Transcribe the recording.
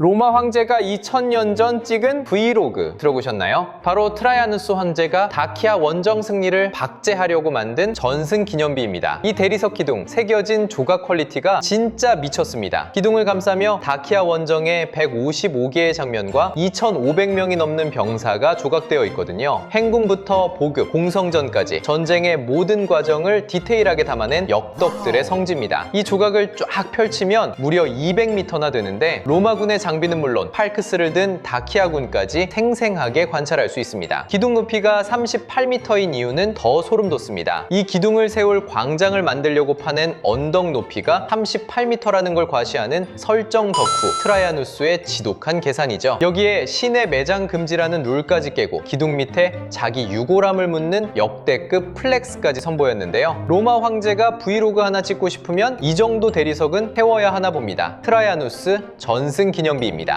로마 황제가 2000년 전 찍은 브이로그 들어보셨나요? 바로 트라이아누스 황제가 다키아 원정 승리를 박제하려고 만든 전승 기념비입니다. 이 대리석 기둥 새겨진 조각 퀄리티가 진짜 미쳤습니다. 기둥을 감싸며 다키아 원정의 155개의 장면과 2,500명이 넘는 병사가 조각되어 있거든요. 행군부터 보급, 공성전까지 전쟁의 모든 과정을 디테일하게 담아낸 역덕들의 성지입니다. 이 조각을 쫙 펼치면 무려 200m나 되는데 로마군의 장비는 물론 팔크스를 든 다키아군까지 생생하게 관찰할 수 있습니다. 기둥 높이가 38m인 이유는 더 소름 돋습니다. 이 기둥을 세울 광장을 만들려고 파낸 언덕 높이가 38m라는 걸 과시하는 설정 덕후 트라이아누스의 지독한 계산이죠. 여기에 시내 매장 금지라는 룰까지 깨고 기둥 밑에 자기 유골함을 묻는 역대급 플렉스까지 선보였는데요. 로마 황제가 브이로그 하나 찍고 싶으면 이 정도 대리석은 태워야 하나 봅니다. 트라이아누스 전승 기념 비입니다.